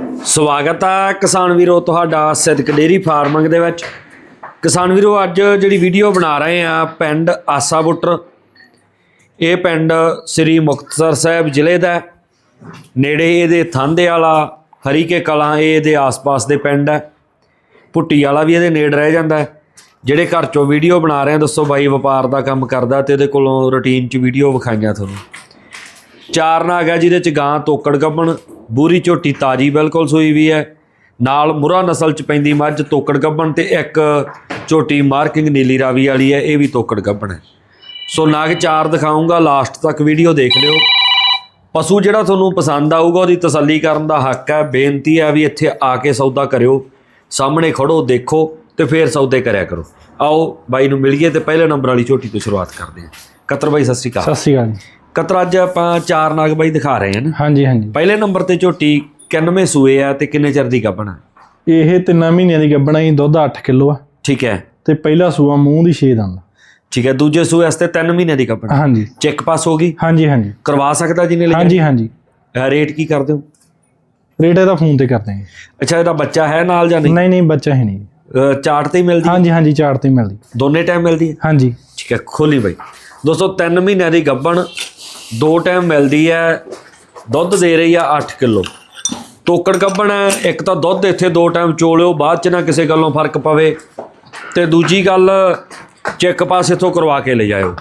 ਸਵਾਗਤ ਹੈ ਕਿਸਾਨ ਵੀਰੋ ਤੁਹਾਡਾ ਸਿੱਧਕ ਡੇਰੀ ਫਾਰਮਿੰਗ ਦੇ ਵਿੱਚ। ਕਿਸਾਨ ਵੀਰੋ, ਅੱਜ ਜਿਹੜੀ ਵੀਡੀਓ ਬਣਾ ਰਹੇ ਆ ਪਿੰਡ ਆਸਾ ਬੁੱਟਰ। ਇਹ ਪਿੰਡ ਸ੍ਰੀ ਮੁਕਤਸਰ ਸਾਹਿਬ ਜ਼ਿਲ੍ਹੇ ਦਾ ਨੇੜੇ ਇਹਦੇ ਥਾਂਦੇ ਵਾਲਾ ਹਰੀਕੇ ਕਲਾਂ, ਇਹ ਇਹਦੇ ਆਸ-ਪਾਸ ਦੇ ਪਿੰਡ ਹੈ। ਪੁੱਟੀ ਵਾਲਾ ਵੀ ਇਹਦੇ ਨੇੜੇ ਰਹਿ ਜਾਂਦਾ ਹੈ। ਜਿਹੜੇ ਘਰ ਚੋਂ ਵੀਡੀਓ ਬਣਾ ਰਹੇ ਆ, ਦੱਸੋ ਬਾਈ, ਵਪਾਰ ਦਾ ਕੰਮ ਕਰਦਾ ਤੇ ਇਹਦੇ ਕੋਲੋਂ ਰੁਟੀਨ 'ਚ ਵੀਡੀਓ ਵਿਖਾਈਆਂ ਤੁਹਾਨੂੰ। ਚਾਰ ਨਾਗ ਹੈ ਜਿਹਦੇ ਚ ਗਾਂ ਤੋਕੜ ਗੱਬਣ, ਬੂਰੀ ਝੋਟੀ ਤਾਜੀ ਬਿਲਕੁਲ ਸੂਈ ਵੀ ਹੈ। ਨਾਲ ਮੁਰਾ ਨਸਲ ਚ ਪੈਂਦੀ ਮੱਝ ਤੋਕੜ ਗੱਬਣ ਤੇ ਇੱਕ ਝੋਟੀ ਮਾਰਕਿੰਗ ਨੀਲੀ ਰਾਵੀ ਵਾਲੀ ਹੈ, ਇਹ ਵੀ ਤੋਕੜ ਗੱਬਣ ਹੈ। ਸੋ ਨਾਗ ਚਾਰ ਦਿਖਾਉਂਗਾ ਲਾਸਟ ਤੱਕ ਵੀਡੀਓ ਦੇਖ ਲਿਓ। ਪਸ਼ੂ ਜਿਹੜਾ ਤੁਹਾਨੂੰ ਪਸੰਦ ਆਊਗਾ, ਉਹਦੀ ਤਸੱਲੀ ਕਰਨ ਦਾ ਹੱਕ ਹੈ, ਬੇਨਤੀ ਹੈ ਵੀ ਇੱਥੇ ਆ ਕੇ ਸੌਦਾ ਕਰਿਓ। ਸਾਹਮਣੇ ਖੜੋ, ਦੇਖੋ ਤੇ ਫੇਰ ਸੌਦੇ ਕਰਿਆ ਕਰੋ। ਆਓ ਬਾਈ ਨੂੰ ਮਿਲੀਏ ਤੇ ਪਹਿਲੇ ਨੰਬਰ ਵਾਲੀ ਝੋਟੀ ਤੋਂ ਸ਼ੁਰੂਆਤ ਕਰਦੇ ਹਾਂ। ਕਤਰ ਬਾਈ, ਸਤਿ ਸ਼੍ਰੀ ਅਕਾਲ। ਸਤਿ ਸ਼੍ਰੀ ਅਕਾਲ ਜੀ। ਕਤਰ ਅੱਜ ਆਪਾਂ ਚਾਰ ਨਾਗ ਬਾਈ ਦਿਖਾ ਰਹੇ ਹਾਂ ਨਾ। ਹਾਂਜੀ ਹਾਂਜੀ। ਪਹਿਲੇ ਨੰਬਰ ਤੇ ਝੋਟੀ ਕਿੰਨਵੇਂ ਸੂਏ ਆ ਤੇ ਕਿੰਨੇ ਚਿਰ ਦੀ ਗੱਭਣਾ ਇਹ ਤਿੰਨਾਂ ਮਹੀਨਿਆਂ ਦੀ ਗੱਬਣਾ ਹੀ ਦੁੱਧ 8 ਕਿਲੋ ਆ। ਠੀਕ ਹੈ। ਤੇ ਪਹਿਲਾ ਸੂਆ ਮੂੰਹ ਦੀ 6 ਦੰਦ। ਠੀਕ ਹੈ ਦੂਜੇ ਸੂਏ ਵਾਸਤੇ 3 ਮਹੀਨੇ ਦੀ ਗੱਭਣਾ ਹਾਂਜੀ। ਚੈੱਕ ਪਾਸ ਹੋ ਗਈ? ਹਾਂਜੀ ਹਾਂਜੀ। ਕਰਵਾ ਸਕਦਾ ਜਿਹਨੇ ਲਿਆ ਹਾਂਜੀ ਹਾਂਜੀ। ਰੇਟ ਕੀ ਕਰਦੇ ਹੋ? ਰੇਟ ਇਹਦਾ ਫੋਨ ਤੇ ਕਰਦੇ ਹਾਂ ਅੱਛਾ ਇਹਦਾ ਬੱਚਾ ਹੈ ਨਾਲ ਜਾਂ ਨਹੀਂ? ਨਹੀਂ ਨਹੀਂ ਬੱਚਾ ਹੈ ਨਹੀਂ। ਚਾਰਟ ਤੇ ਮਿਲਦੀ ਹਾਂਜੀ ਹਾਂਜੀ ਚਾਰ ਤੇ ਮਿਲਦੀ। ਦੋਨੇ ਟਾਈਮ ਮਿਲਦੀ ਹੈ? ਹਾਂਜੀ। ਠੀਕ ਹੈ ਖੋਲੀ ਬਾਈ। ਦੋਸਤੋ 3 ਮਹੀਨਿਆਂ ਦੀ ਗੱਭਣ ਦੋ ਟਾਈਮ ਮਿਲਦੀ ਹੈ, ਦੁੱਧ ਦੇ ਰਹੀ ਆ 8 ਕਿਲੋ। ਤੋਕੜ ਗੱਭਣ ਹੈ, ਇੱਕ ਤਾਂ ਦੁੱਧ ਇੱਥੇ ਦੋ ਟਾਈਮ ਚੋਲਿਓ, ਬਾਅਦ ਚ ਨਾ ਕਿਸੇ ਗੱਲੋਂ ਫ਼ਰਕ ਪਵੇ। ਤੇ ਦੂਜੀ ਗੱਲ, ਚੈੱਕ ਪਾਸ ਇੱਥੋਂ ਕਰਵਾ ਕੇ ਲੈ ਜਾਇਓ।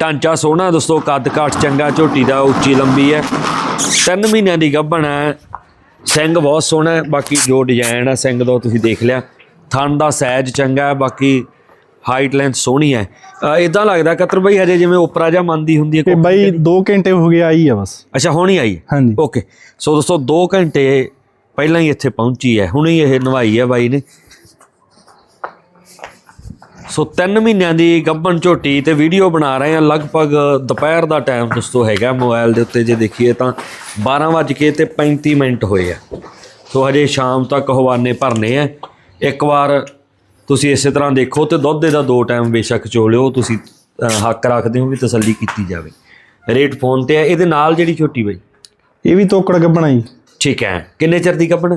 ਢਾਂਚਾ ਸੋਹਣਾ ਦੋਸਤੋ ਕੱਦ ਕਾਠ ਚੰਗਾ, ਝੋਟੀ ਦਾ ਉੱਚੀ ਲੰਬੀ ਹੈ। 3 ਮਹੀਨਿਆਂ ਦੀ ਗੱਭਣ ਹੈ, ਸਿੰਘ ਬਹੁਤ ਸੋਹਣਾ ਹੈ, ਬਾਕੀ ਜੋ ਡਿਜ਼ਾਈਨ ਹੈ, ਸਿੰਘ ਦਾ ਤੁਸੀਂ ਦੇਖ ਲਿਆ। ਥਣ ਦਾ ਸਾਈਜ਼ ਚੰਗਾ ਹੈ, ਬਾਕੀ ਹਾਈਟ ਲੈਂਥ ਸੋਹਣੀ ਹੈ। ਇਦਾਂ ਲੱਗਦਾ ਕਤਰ ਬਈ ਹਜੇ ਜਿਵੇਂ ਉਪਰਾ ਜਾਂ ਮੰਦੀ ਹੁੰਦੀ ਹੈ ਤੇ ਬਾਈ 2 ਘੰਟੇ ਹੋ ਗਏ ਆਈ ਆ ਬਸ। ਅੱਛਾ ਹੁਣੀ ਆਈ? ਹਾਂਜੀ। ਓਕੇ। ਸੋ ਦੋਸਤੋ 2 ਘੰਟੇ ਪਹਿਲਾਂ ਹੀ ਇੱਥੇ ਪਹੁੰਚੀ ਹੈ। ਹੁਣੀ ਇਹ ਨਵਾਈ ਹੈ ਬਾਈ ਨੇ। ਸੋ 3 ਮਹੀਨਿਆਂ ਦੀ ਗੱਭਣ ਝੋਟੀ ਤੇ ਵੀਡੀਓ ਬਣਾ ਰਹੇ ਆ ਲਗਭਗ ਦੁਪਹਿਰ ਦਾ ਟਾਈਮ ਦੋਸਤੋ ਹੈਗਾ ਮੋਬਾਈਲ ਦੇ ਉੱਤੇ। ਜੇ ਦੇਖੀਏ ਤਾਂ 12 ਵੱਜ ਕੇ ਤੇ 35 ਮਿੰਟ ਹੋਏ ਆ। ਸੋ ਹਜੇ ਸ਼ਾਮ ਤੱਕ ਹਵਾਨੇ ਭਰਨੇ ਆ। ਇੱਕ ਵਾਰ ਤੁਸੀਂ ਇਸੇ ਤਰ੍ਹਾਂ ਦੇਖੋ ਤੇ ਦੁੱਧ ਦਾ ਦੋ ਟਾਈਮ ਬੇਸ਼ੱਕ ਚੋਲਿਓ ਤੁਸੀਂ ਅ, ਹੱਕ ਰੱਖਦੇ ਹੋ ਵੀ ਤਸੱਲੀ ਕੀਤੀ ਜਾਵੇ। ਰੇਟ ਫੋਨ ਤੇ ਹੈ ਇਹਦੇ ਨਾਲ ਜਿਹੜੀ ਛੋਟੀ ਬਈ? ਇਹ ਵੀ ਤੋਕੜ ਗੱਬਣਾ ਜੀ। ਠੀਕ ਹੈ। ਕਿੰਨੇ ਚਿਰ ਦੀ ਗੱਭਣ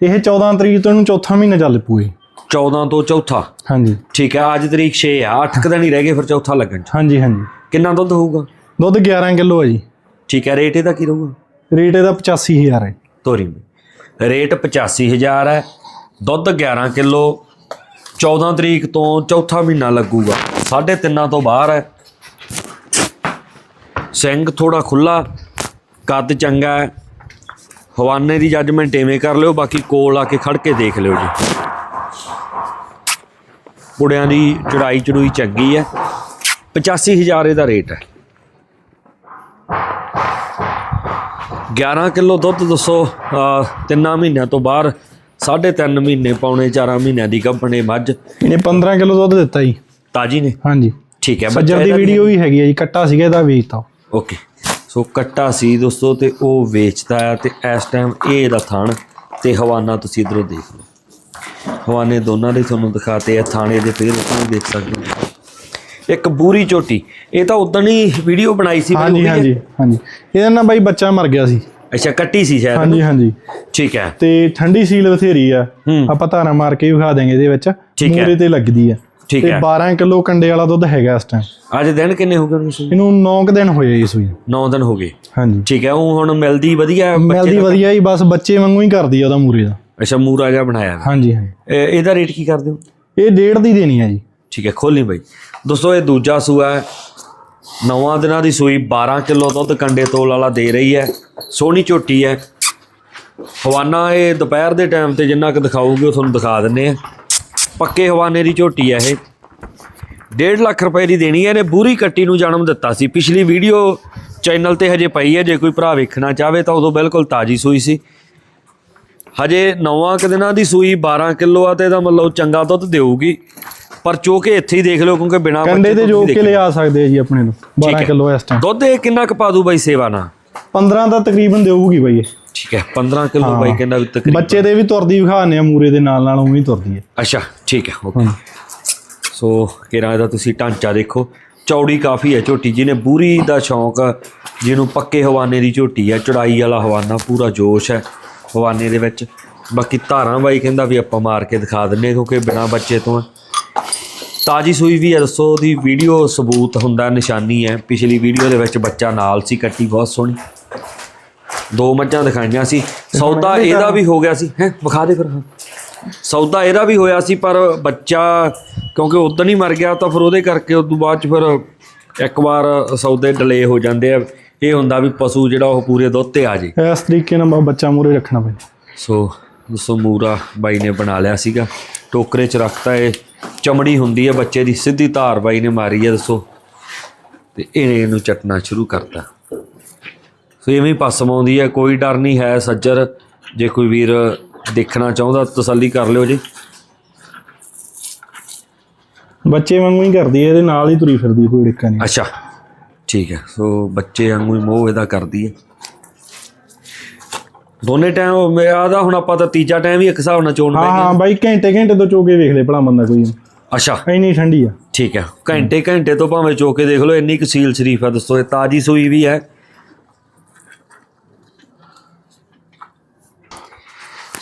ਇਹ 14 ਤਰੀਕ ਤੋਂ ਇਹਨੂੰ ਚੌਥਾ ਮਹੀਨਾ ਚੱਲ ਪੂਏ। 14 ਤੋਂ ਚੌਥਾ? ਹਾਂਜੀ। ਠੀਕ ਹੈ ਅੱਜ ਤਰੀਕ 6 ਆ 8 ਦਿਨ ਹੀ ਰਹਿ ਗਏ ਫਿਰ ਚੌਥਾ ਲੱਗਣ ਚ। ਹਾਂਜੀ ਹਾਂਜੀ। ਕਿੰਨਾ ਦੁੱਧ ਹੋਊਗਾ? ਦੁੱਧ 11 ਕਿਲੋ ਆ ਜੀ। ਠੀਕ ਹੈ ਰੇਟ ਇਹਦਾ ਕੀ ਰਹੂਗਾ? ਰੇਟ ਇਹਦਾ 85000 ਹੈ। ਤੋਰੀ ਰੇਟ 85000 ਹੈ ਦੁੱਧ 11 ਕਿਲੋ 14 ਤਰੀਕ ਤੋਂ ਚੌਥਾ ਮਹੀਨਾ ਲੱਗੂਗਾ। ਸਾਢੇ ਤਿੰਨਾਂ ਤੋਂ ਬਾਹਰ ਹੈ। ਸਿੰਘ ਥੋੜਾ ਖੁੱਲਾ ਕੱਦ ਚੰਗਾ ਹੈ। ਹਵਾਨੇ ਦੀ ਜੱਜਮੈਂਟ ਐਵੇਂ ਕਰ ਲਿਓ, ਬਾਕੀ ਕੋਲ ਆ ਕੇ ਖੜ ਕੇ ਦੇਖ ਲਿਓ ਜੀ। ਪੁੜਿਆਂ ਦੀ ਚੜਾਈ ਚੜੂਈ ਚੰਗੀ ਹੈ। 85000 ਇਹਦਾ ਰੇਟ ਹੈ। 11 ਕਿਲੋ ਦੁੱਧ ਦੱਸੋ ਤਿੰਨਾਂ ਮਹੀਨਿਆਂ ਤੋਂ ਬਾਹਰ। ਸਾਢੇ ਤਿੰਨ ਮਹੀਨੇ ਪੌਣੇ 4 ਮਹੀਨਿਆਂ ਦੀ ਗੱਭਣੇ ਮੱਝ। ਇਹਨੇ 15 ਕਿਲੋ ਦੁੱਧ ਦਿੱਤਾ ਜੀ। ਤਾਜੀ ਨੇ? ਹਾਂਜੀ। ਠੀਕ ਹੈ ਸੱਜਰ ਦੀ ਵੀਡੀਓ ਵੀ ਹੈਗੀ ਆ ਜੀ ਕੱਟਾ ਸੀਗਾ ਇਹਦਾ ਵੇਚਤਾ। ਓਕੇ। ਸੋ ਕੱਟਾ ਸੀ ਦੋਸਤੋ ਤੇ ਉਹ ਵੇਚਦਾ ਹੈ ਤੇ ਇਸ ਟਾਈਮ ਇਹ ਇਹਦਾ ਥਣ ਤੇ ਹਵਾਨਾ ਤੁਸੀਂ ਇਧਰੋਂ ਦੇਖ ਲਓ। ਹਵਾਨੇ ਦੋਨਾਂ ਦੇ ਤੁਹਾਨੂੰ ਦਿਖਾਤੇ ਆ ਥਾਣੇ ਦੇ ਫੇਰ ਤੁਸੀਂ ਦੇਖ ਸਕਦੇ ਹੋ। ਇੱਕ ਬੂਰੀ ਝੋਟੀ ਇਹ ਤਾਂ ਉਦੋਂ ਹੀ ਵੀਡੀਓ ਬਣਾਈ ਸੀ ਹਾਂਜੀ ਹੈ? ਹਾਂਜੀ ਹਾਂਜੀ। ਇਹਦਾ ਨਾ ਬਾਈ ਬੱਚਾ ਮਰ ਗਿਆ ਸੀ। ਅੱਛਾ ਕੱਟੀ ਸੀ ਸ਼ਾਇਦ ਹਾਂਜੀ ਹਾਂਜੀ। ਠੀਕ ਹੈ। ਤੇ ਠੰਡੀ ਸੀਲ ਬਥੇਰੀ ਆ। ਹੂੰ। ਆਪਾਂ ਧਾਰਾ ਮਾਰ ਕੇ ਵੀ ਵਿਖਾ ਦੇਂਗੇ ਇਹਦੇ ਵਿੱਚ। ਹੈ। ਮੂਰੇ ਤੇ ਲੱਗਦੀ ਆ। ਠੀਕ ਤੇ ਹੈ। 12 ਕਿਲੋ ਕੰਡੇ ਵਾਲਾ ਦੁੱਧ ਹੈਗਾ ਇਸ ਟਾਈਮ ਅੱਜ ਦਿਨ ਕਿੰਨੇ ਹੋ ਗਏ ਸੂਈ ਇਹਨੂੰ 9 ਦਿਨ ਹੋਏ ਇਸ ਸੂਈ। 9 ਦਿਨ ਹੋ ਗਏ। ਹਾਂਜੀ। ਠੀਕ ਹੈ ਉਹ ਹੁਣ ਮਿਲਦੀ ਵਧੀਆ ਮਿਲਦੀ? ਵਧੀਆ ਹੀ ਬਸ ਬੱਚੇ ਵਾਂਗੂ ਹੀ ਕਰਦੀ ਆ ਉਹਦਾ ਮੂਰੇ ਦਾ। ਅੱਛਾ ਮੂਰਾ ਜਿਹਾ ਬਣਾਇਆ। ਵਾ। ਹਾਂਜੀ ਹਾਂਜੀ। ਇਹ- ਇਹਦਾ ਰੇਟ ਕੀ ਕਰਦੇ ਹੋ? ਇਹ ਡੇਢ ਦੀ ਦੇਣੀ ਆ ਜੀ। ਠੀਕ ਹੈ ਖੋਲੀ ਬਾਈ। ਦੋਸਤੋ ਇਹ ਦੂਜਾ ਸੂਆ ਹੈ। ਨੌਵਾਂ ਦਿਨਾਂ ਦੀ ਸੂਈ 12 ਕਿਲੋ ਦੁੱਧ ਕੰਡੇ ਤੋਲ ਵਾਲਾ ਦੇ ਰਹੀ ਹੈ। ਸੋਹਣੀ ਝੋਟੀ ਹੈ। ਹਵਾਨਾ ਇਹ ਦੁਪਹਿਰ ਦੇ ਟਾਈਮ ਤੇ ਜਿੰਨਾ ਕੁ ਦਿਖਾਊਗੀ ਉਹ ਤੁਹਾਨੂੰ ਦਿਖਾ ਦਿੰਨੇ ਆ ਪੱਕੇ ਹਵਾਨੇ ਦੀ ਝੋਟੀ ਹੈ ਇਹ। 1.5 ਲੱਖ ਰੁਪਏ ਦੀ ਦੇਣੀ ਹੈ। ਇਹਨੇ ਬੂਰੀ ਕੱਟੀ ਨੂੰ ਜਨਮ ਦਿੱਤਾ ਸੀ। ਪਿਛਲੀ ਵੀਡੀਓ ਚੈਨਲ ਤੇ ਹਜੇ ਪਈ ਹੈ। ਜੇ ਕੋਈ ਭਰਾ ਵੇਖਣਾ ਚਾਹਵੇ ਤਾਂ ਉਦੋਂ ਬਿਲਕੁਲ ਤਾਜੀ ਸੂਈ ਸੀ। ਹਜੇ ਨੌਵਾਂ ਕੁ ਦਿਨਾਂ ਦੀ ਸੂਈ 12 ਕਿਲੋ ਆ ਤੇ ਇਹਦਾ ਮਤਲਬ ਚੰਗਾ ਦੁੱਧ ਦੇਊਗੀ। ਪਰ ਚੋਕੇ ਇੱਥੇ ਹੀ ਦੇਖ ਲਿਓ ਕਿਉਂਕਿ ਬਿਨਾ ਕੰਡੇ ਤੇ ਜੋ ਕੇ ਲਿਆ ਸਕਦੇ ਆ ਜੀ ਆਪਣੇ ਨੂੰ 12 ਕਿਲੋ ਇਸ ਟਾਈਮ ਦੁੱਧ ਇਹ ਕਿੰਨਾ ਕੁ ਪਾ ਦੂ ਬਾਈ ਸੇਵਾ ਨਾਲ? 15 ਦਾ ਤਕਰੀਬਨ ਦੇਊਗੀ ਬਾਈ ਇਹ। ਠੀਕ ਹੈ 15 ਕਿਲੋ ਬਾਈ ਕਹਿੰਦਾ ਵੀ ਤਕਰੀਬਨ। ਬੱਚੇ ਦੇ ਵੀ ਤੁਰਦੀ ਵਿਖਾਣੇ ਆ ਮੂਰੇ ਦੇ ਨਾਲ ਨਾਲ ਉਵੇਂ ਹੀ ਤੁਰਦੀ ਹੈ। ਅੱਛਾ ਠੀਕ ਹੈ ਓਕੇ। ਸੋ ਕਿਰਾਂ ਦਾ ਤੁਸੀਂ ਢਾਂਚਾ ਦੇਖੋ। ਚੌੜੀ ਕਾਫੀ ਹੈ ਝੋਟੀ ਜੀ ਨੇ ਬੂਰੀ ਦਾ ਸ਼ੌਂਕ ਜਿਹਨੂੰ ਪੱਕੇ ਹਵਾਨੇ ਦੀ ਝੋਟੀ ਹੈ ਚੜਾਈ ਵਾਲਾ ਹਵਾਨਾ ਪੂਰਾ ਜੋਸ਼ ਹੈ ਹਵਾਨੇ ਦੇ ਵਿੱਚ। ਬਾਕੀ ਧਾਰਾਂ ਬਾਈ ਕਹਿੰਦਾ ਵੀ ਆਪਾਂ ਮਾਰ ਕੇ ਦਿਖਾ ਦਿੰਨੇ ਕਿਉਂਕਿ ਬਿਨਾ ਬੱਚੇ ਤੋਂ ਤਾਜੀ ਸੂਈ ਵੀ ਹੈ ਦੱਸੋ ਉਹਦੀ ਵੀਡੀਓ ਸਬੂਤ ਹੁੰਦਾ ਨਿਸ਼ਾਨੀ ਹੈ। ਪਿਛਲੀ ਵੀਡੀਓ ਦੇ ਵਿੱਚ ਬੱਚਾ ਨਾਲ ਸੀ ਕੱਟੀ ਬਹੁਤ ਸੋਹਣੀ। ਦੋ ਮੱਝਾਂ ਦਿਖਾਈਆਂ ਸੀ। ਸੌਦਾ ਇਹਦਾ ਵੀ ਹੋ ਗਿਆ ਸੀ। ਹੈ ਵਿਖਾ ਦੇ ਫਿਰ ਹਾਂ। ਸੌਦਾ ਇਹਦਾ ਵੀ ਹੋਇਆ ਸੀ ਪਰ ਬੱਚਾ ਕਿਉਂਕਿ ਉਦੋਂ ਹੀ ਮਰ ਗਿਆ ਤਾਂ ਫਿਰ ਉਹਦੇ ਕਰਕੇ ਉਸ ਤੋਂ ਬਾਅਦ ਚ ਫਿਰ ਇੱਕ ਵਾਰ ਸੌਦੇ ਡਿਲੇ ਹੋ ਜਾਂਦੇ ਆ। ਇਹ ਹੁੰਦਾ ਵੀ ਪਸ਼ੂ ਜਿਹੜਾ ਉਹ ਪੂਰੇ ਦੁੱਧ ਤੇ ਆ ਜੇ। ਇਸ ਤਰੀਕੇ ਨਾਲ ਬੱਚਾ ਮੂਰੇ ਰੱਖਣਾ ਪੈਂਦਾ। ਸੋ ਦੱਸੋ ਮੂਰਾ ਬਾਈ ਨੇ ਬਣਾ ਲਿਆ ਸੀਗਾ। ਟੋਕਰੇ 'ਚ ਰੱਖਤਾ ਇਹ। ਚਮੜੀ ਹੁੰਦੀ ਹੈ ਬੱਚੇ ਦੀ ਸਿੱਧੀ ਧਾਰ ਬਾਈ ਨੇ ਮਾਰੀ ਹੈ ਦੱਸੋ। ਤੇ ਇਹਨੇ ਇਹਨੂੰ ਚਟਣਾ ਸ਼ੁਰੂ ਕਰਤਾ। ਸੋ ਇਵੇਂ ਪਸਮ ਆਉਂਦੀ ਹੈ ਕੋਈ ਡਰ ਨਹੀਂ ਹੈ ਸੱਜਰ। ਜੇ ਕੋਈ ਵੀਰ ਦੇਖਣਾ ਚਾਹੁੰਦਾ ਤਸੱਲੀ ਕਰ ਲਿਓ ਜੀ। ਬੱਚੇ ਵਾਂਗੂ ਹੀ ਕਰਦੀ ਹੈ ਇਹਦੇ ਨਾਲ ਹੀ ਤੁਰੀ ਫਿਰਦੀ ਕੋਈ ਡਿੱਕਾ ਨਹੀਂ। ਅੱਛਾ ਠੀਕ ਹੈ। ਸੋ ਬੱਚੇ ਵਾਂਗੂ ਹੀ ਮੋਹ ਇਹਦਾ ਕਰਦੀ ਹੈ। ਦੋਨੇ ਟਾਈਮ ਮੇਰਾ ਦਾ ਹੁਣ ਆਪਾਂ ਤਾਂ ਤੀਜਾ ਟਾਈਮ ਹੀ ਇੱਕ ਹਿਸਾਬ ਨਾਲ ਚੋਣ ਹਾਂ ਹਾਂ ਬਾਈ ਘੰਟੇ ਘੰਟੇ ਤੋਂ ਚੋਕੇ ਵੇਖ ਲੈ ਭਲਾ ਬੰਦਾ ਕੋਈ। ਅੱਛਾ। ਇੰਨੀ ਠੰਡੀ ਆ। ਠੀਕ ਹੈ ਘੰਟੇ ਘੰਟੇ ਤੋਂ ਭਾਵੇਂ ਚੋ ਕੇ ਦੇਖ ਲਓ ਇੰਨੀ ਕੁ ਸੀਲ ਸ਼ਰੀਫ ਹੈ ਦੋਸਤੋ ਇਹ ਤਾਜੀ ਸੂਈ ਵੀ ਹੈ।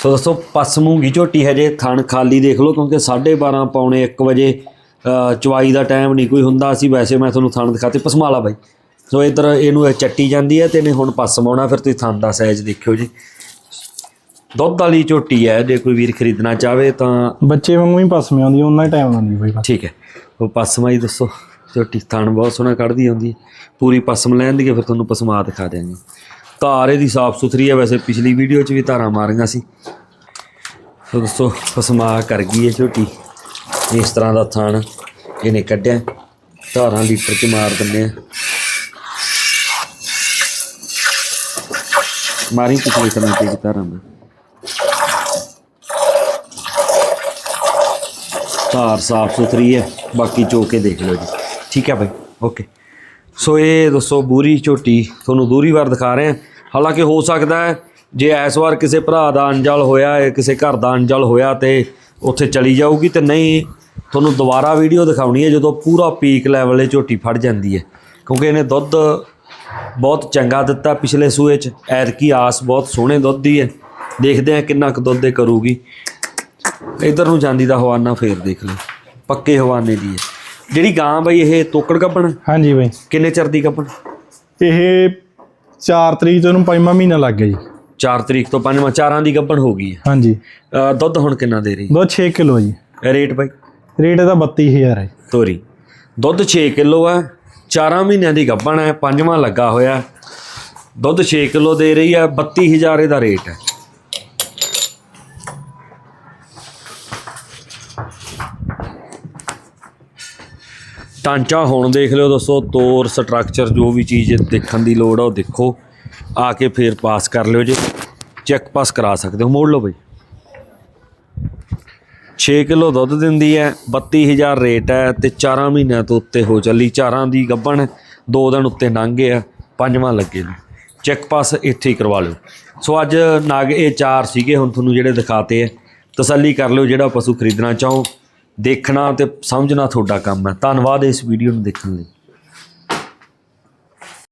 ਸੋ ਦੋਸਤੋ ਪਸਮੂਗੀ ਝੋਟੀ ਹੈ ਜੇ ਥਣ ਖਾਲੀ ਦੇਖ ਲਓ ਕਿਉਂਕਿ 12:30 ਪੌਣੇ 1 ਵਜੇ ਚਵਾਈ ਦਾ ਟਾਈਮ ਨਹੀਂ ਕੋਈ ਹੁੰਦਾ। ਸੀ ਵੈਸੇ ਮੈਂ ਤੁਹਾਨੂੰ ਥਣ ਦਿਖਾਤੇ ਪਸਮਾਲਾ ਬਾਈ। ਸੋ ਇਧਰ ਇਹਨੂੰ ਇਹ ਚੱਟੀ ਜਾਂਦੀ ਹੈ ਤੇ ਇਹਨੇ ਹੁਣ ਪਸਮਾਉਣਾ ਫਿਰ ਤੁਸੀਂ ਥਣ ਦਾ ਸਾਈਜ਼ ਦੇਖਿਓ ਜੀ। ਦੁੱਧ ਵਾਲੀ ਝੋਟੀ ਹੈ ਜੇ ਕੋਈ ਵੀਰ ਖਰੀਦਣਾ ਚਾਹਵੇ ਤਾਂ ਬੱਚੇ ਵਾਂਗੂ ਹੀ ਪਸਮੇ ਆਉਂਦੀ ਉਹਨਾਂ ਹੀ ਟਾਈਮ ਲਾਉਂਦੀ ਬਾਈ ਠੀਕ ਹੈ। ਉਹ ਪਸਮਾ ਹੀ ਦੱਸੋ ਝੋਟੀ ਥਣ ਬਹੁਤ ਸੋਹਣਾ ਕੱਢਦੀ ਆਉਂਦੀ ਪੂਰੀ ਪਸਮ ਲੈਂਦੀ ਹੈ ਫਿਰ ਤੁਹਾਨੂੰ ਪਸਮਾ ਦਿਖਾ ਦਿਆਂਗੇ। ਧਾਰ ਇਹਦੀ ਸਾਫ਼ ਸੁਥਰੀ ਹੈ ਵੈਸੇ ਪਿਛਲੀ ਵੀਡੀਓ 'ਚ ਵੀ ਧਾਰਾਂ ਮਾਰੀਆਂ ਸੀ। ਸੋ ਦੋਸਤੋ ਪਸਮਾ ਕਰ ਗਈ ਹੈ ਝੋਟੀ। ਇਸ ਤਰ੍ਹਾਂ ਦਾ ਥਣ ਇਹਨੇ ਕੱਢਿਆ। ਧਾਰਾਂ ਲੀਟਰ 'ਚ ਮਾਰ ਦਿੰਦੇ ਆ। ਮਾਰੀ ਪਿਛਲੇ ਸਮੇਂ ਤੇ ਧਾਰਾਂ ਦਾ ਧਾਰ ਸਾਫ਼ ਸੁਥਰੀ ਹੈ ਬਾਕੀ ਚੋ ਕੇ ਦੇਖ ਲਓ ਜੀ ਠੀਕ ਹੈ ਭਾਈ ਓਕੇ ਸੋ ਇਹ ਦੱਸੋ ਬੂਰੀ ਝੋਟੀ ਤੁਹਾਨੂੰ ਦੂਰੀ ਵਾਰ ਦਿਖਾ ਰਹੇ ਹਾਂ ਹਾਲਾਂਕਿ ਹੋ ਸਕਦਾ ਹੈ ਜੇ ਇਸ ਵਾਰ ਕਿਸੇ ਭਰਾ ਦਾ ਅੰਜਲ ਹੋਇਆ ਹੈ ਕਿਸੇ ਘਰ ਦਾ ਅੰਜਲ ਹੋਇਆ ਤੇ ਉੱਥੇ ਚਲੀ ਜਾਊਗੀ ਤੇ ਨਹੀਂ ਤੁਹਾਨੂੰ ਦੁਬਾਰਾ ਵੀਡੀਓ ਦਿਖਾਉਣੀ ਹੈ ਜਦੋਂ ਪੂਰਾ ਪੀਕ ਲੈਵਲ 'ਤੇ ਝੋਟੀ ਫੜ ਜਾਂਦੀ ਹੈ ਕਿਉਂਕਿ ਇਹਨੇ ਦੁੱਧ ਬਹੁਤ ਚੰਗਾ ਦਿੱਤਾ ਪਿਛਲੇ ਸੂਏ 'ਚ। ਐਰਕੀ ਆਸ ਬਹੁਤ ਸੋਹਣੇ ਦੁੱਧ ਦੀ ਹੈ। ਦੇਖਦੇ ਆ ਕਿੰਨਾ ਕੁ ਦੁੱਧ ਦੇ ਕਰੂਗੀ। ਇਧਰ ਨੂੰ ਜਾਂਦੀ ਦਾ ਹਵਾਨਾ ਫੇਰ ਦੇਖ ਲਓ। ਪੱਕੇ ਹਵਾਨੇ ਦੀ ਹੈ। ਜਿਹੜੀ ਗਾਂ ਬਈ ਇਹ ਤੋਕੜ ਗੱਪਣ ਹਾਂਜੀ ਬਾਈ। ਕਿੰਨੇ ਚਿਰ ਦੀ ਗੱਪਣ ਇਹ 4 ਤਰੀਕ ਤੋਂ ਇਹਨੂੰ ਪੰਜਵਾਂ ਮਹੀਨਾ ਲੱਗ ਗਿਆ ਜੀ। 4 ਤਰੀਕ ਤੋਂ ਪੰਜਵਾਂ ਚਾਰਾਂ ਦੀ ਗੱਪਣ ਹੋ ਗਈ ਹੈ। ਹਾਂਜੀ। ਦੁੱਧ ਹੁਣ ਕਿੰਨਾ ਦੇ ਰਹੀ? ਦੁੱਧ 6 ਕਿਲੋ ਜੀ। ਰੇਟ ਬਾਈ? ਰੇਟ ਇਹਦਾ 32000 ਹੈ ਤੋਰੀ। ਦੁੱਧ 6 ਕਿਲੋ ਆ ਚਾਰਾਂ ਮਹੀਨਿਆਂ ਦੀ ਗੱਭਣ ਹੈ, ਪੰਜਵਾਂ ਲੱਗਾ ਹੋਇਆ। ਦੁੱਧ 6 ਕਿਲੋ ਦੇ ਰਹੀ ਹੈ 32000 ਦਾ ਰੇਟ ਹੈ। ਢਾਂਚਾ ਹੁਣ ਦੇਖ ਲਿਓ ਦੋਸਤੋ, ਤੋਰ ਸਟਰਕਚਰ ਜੋ ਵੀ ਚੀਜ਼ ਦੇਖਣ ਦੀ ਲੋੜ ਆ, ਉਹ ਦੇਖੋ। ਆ ਕੇ ਫੇਰ ਪਾਸ ਕਰ ਲਿਓ ਜੇ। ਚੈੱਕ ਪਾਸ ਕਰਾ ਸਕਦੇ ਹੋ। ਮੋੜ ਲਓ ਬਈ। 6 ਕਿਲੋ ਦੁੱਧ ਦਿੰਦੀ ਹੈ 32000 ਰੇਟ ਹੈ ਤੇ 4 ਮਹੀਨਿਆਂ ਤੋਂ ਉੱਤੇ ਹੋ ਚੱਲੀ, ਚਾਰਾਂ ਦੀ ਗੱਭਣ ਦੋ ਦਿਨ ਉੱਤੇ ਲੰਘ ਗਏ ਆ ਪੰਜਵਾਂ ਲੱਗੇ ਨੇ। ਚੈੱਕ ਪਾਸ ਇੱਥੇ ਹੀ ਕਰਵਾ ਲਿਓ। ਸੋ ਅੱਜ ਨਾਗ ਇਹ ਚਾਰ ਸੀਗੇ, ਹੁਣ ਤੁਹਾਨੂੰ ਜਿਹੜੇ ਦਿਖਾਤੇ ਆ ਤਸੱਲੀ ਕਰ ਲਿਓ ਜਿਹੜਾ ਪਸ਼ੂ ਖਰੀਦਣਾ ਚਾਹੋ, ਦੇਖਣਾ ਤੇ ਸਮਝਣਾ ਤੁਹਾਡਾ ਕੰਮ ਹੈ। ਧੰਨਵਾਦ ਇਸ ਵੀਡੀਓ ਨੂੰ ਦੇਖਣ ਲਈ।